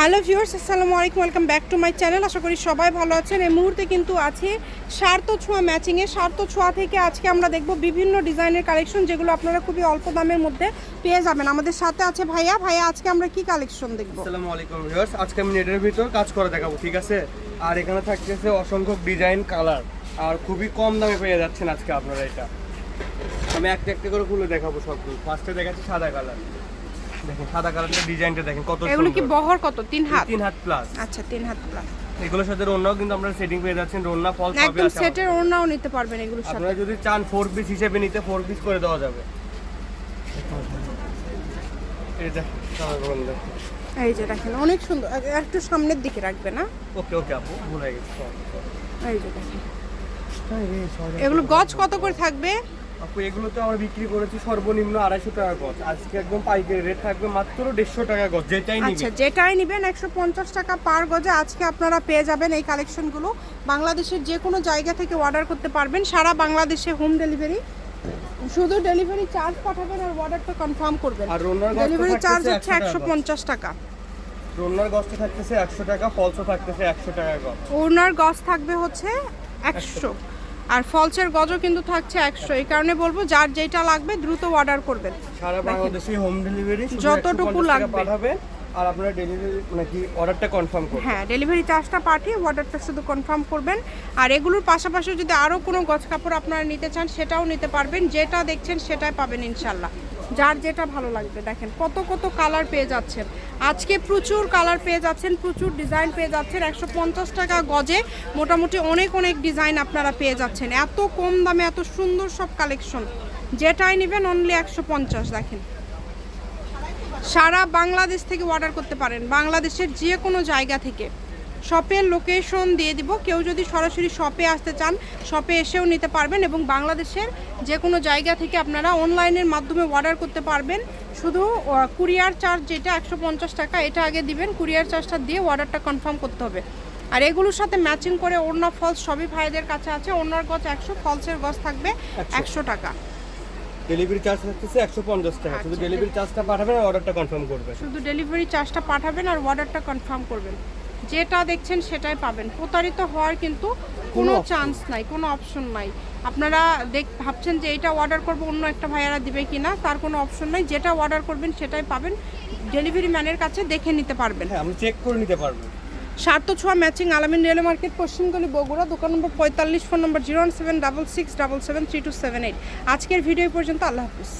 Hello viewers, আসসালামু আলাইকুম, welcome back to my channel. আশা করি সবাই ভালো আছেন। এই মুহূর্তে কিন্তু আছে সার্থ ছোঁয়া ম্যাচিংয়ে। সার্থ ছোঁয়া থেকে আজকে আমরা দেখব বিভিন্ন ডিজাইনের কালেকশন যেগুলো আপনারা খুবই অল্প দামের মধ্যে পেয়ে যাবেন। আমাদের সাথে আছে ভাইয়া। ভাইয়া, আজকে আমরা কি কালেকশন দেখব? আসসালামু আলাইকুম ভিউয়ার্স, আজকে আমি নেটের ভিতর কাজ করে দেখাবো, ঠিক আছে? আর এখানে থাকতেছে অসংখ্য ডিজাইন কালার, আর খুবই কম দামে পেয়ে যাচ্ছেন আজকে আপনারা এটা। আমি একটা একটা করে খুলে দেখাবো সবগুলো। ফার্স্টে দেখাচ্ছি সাদা কালার। দেখেন সাদা কালারটা ডিজাইনটা দেখেন কত এগুলো কি বহর কত? তিন হাত? তিন হাত প্লাস আচ্ছা তিন হাত প্লাস এগুলোর সাথে রোনাও কিন্তু আপনারা সেটিং পেয়ে যাচ্ছেন রোনা ফল সবই একদম সেটের ওড়নাও নিতে পারবেন এগুলোর সাথে। আপনারা যদি চান ফোর পিস হিসেবে নিতে ফোর পিস করে দেওয়া যাবে। এটা এই যে দেখেন অনেক সুন্দর। একটু সামনের দিকে রাখবে না? ওকে ওকে আপু ভুলে গেছি এই যে দেখেন। এগুলো গজ কত করে থাকবে? আপু এগুলো তো আমরা বিক্রি করেছি সর্বনিম্ন আড়াইশো টাকা গজ। আজকে একদম পাইকারি রেট থাকবে মাত্র দেড়শো টাকা গজ যেটাই আচ্ছা যেটাই নেবেন একশো পঞ্চাশ টাকা পার গজে আজকে আপনারা পেয়ে যাবেন এই কালেকশনগুলো। বাংলাদেশের যে কোনো জায়গা থেকে অর্ডার করতে পারবেন সারা বাংলাদেশে হোম ডেলিভারি শুধু ডেলিভারি চার্জ পাঠাবেন আর অর্ডারটা কনফার্ম করবেন। আর ডেলিভারি চার্জ হচ্ছে একশো পঞ্চাশ টাকা। রোনার গজটা থাকতেছে একশো টাকা ফলসও থাকতেছে একশো টাকা গজ। ওনার গজ থাকবে হচ্ছে একশো। আর ফলসের গজও কিন্তু থাকছে একশো। এই কারণে বলব যার যেটা লাগবে দ্রুত অর্ডার করবেন। সারা বাংলাদেশে হোম ডেলিভারি যতটুকু লাগবে। পাঠাবেন আর আপনারা ডেলিভারি নাকি অর্ডারটা কনফার্ম করবেন। হ্যাঁ ডেলিভারি চার্জটা পাঠিয়ে অর্ডারটা শুধু কনফার্ম করবেন। আর এগুলোর পাশাপাশি যদি আরও কোনো গজ কাপড় আপনারা নিতে চান সেটাও নিতে পারবেন। যেটা দেখছেন সেটাই পাবেন ইনশাল্লাহ যার যেটা ভালো লাগবে দেখেন কত কত কালার পেয়ে যাচ্ছেন। আজকে প্রচুর কালার পেয়ে যাচ্ছেন, প্রচুর ডিজাইন পেয়ে যাচ্ছেন। একশো পঞ্চাশ টাকা গজে মোটামুটি অনেক অনেক ডিজাইন আপনারা পেয়ে যাচ্ছেন। এত কম দামে, এত সুন্দর সব কালেকশন যেটাই নেবেন অনলি একশো পঞ্চাশ, দেখেন। সারা বাংলাদেশ থেকে অর্ডার করতে পারেন। বাংলাদেশের যে কোনো জায়গা থেকে। শপের লোকেশন দিয়ে দিব। কেউ যদি সরাসরি শপে আসতে চান শপে এসেও নিতে পারবেন এবং বাংলাদেশের যে কোনো জায়গা থেকে আপনারা অনলাইনের মাধ্যমে অর্ডার করতে পারবেন। শুধু কুরিয়ার চার্জ যেটা একশো পঞ্চাশ টাকা এটা আগে দিবেন। কুরিয়ার চার্জটা দিয়ে অর্ডারটা কনফার্ম করতে হবে। আর এগুলোর সাথে ম্যাচিং করে ওড়না ফলস সবই ভাইদের কাছে আছে। ওড়নার গছ একশো ফলসের গছ থাকবে একশো। টাকা। ডেলিভারি চার্জ থাকতেছে একশো পঞ্চাশ টাকা। শুধু আচ্ছা। ডেলিভারি চার্জটা পাঠাবেন আর অর্ডারটা কনফার্ম করবেন। শুধু ডেলিভারি চার্জটা পাঠাবেন আর অর্ডারটা কনফার্ম করবেন। যেটা দেখছেন সেটাই পাবেন। প্রতারিত হওয়ার কিন্তু কোনো চান্স নাই কোনো অপশন নাই। আপনারা দেখ ভাবছেন যে এইটা অর্ডার করব অন্য একটা ভাইয়ারা দিবে কি না তার কোনো অপশন নাই। যেটা অর্ডার করবেন সেটাই পাবেন। ডেলিভারি ম্যানের কাছে দেখে নিতে পারবেন। হ্যাঁ আপনি চেক করে নিতে পারবেন সার্থ ছোঁয়া ম্যাচিং আলামিন রেল মার্কেট পশ্চিমগলি বগুড়া দোকান নম্বর পঁয়তাল্লিশ phone number zero one seven double six double seven three two seven eight আজকের ভিডিও পর্যন্ত আল্লাহ হাফিজ।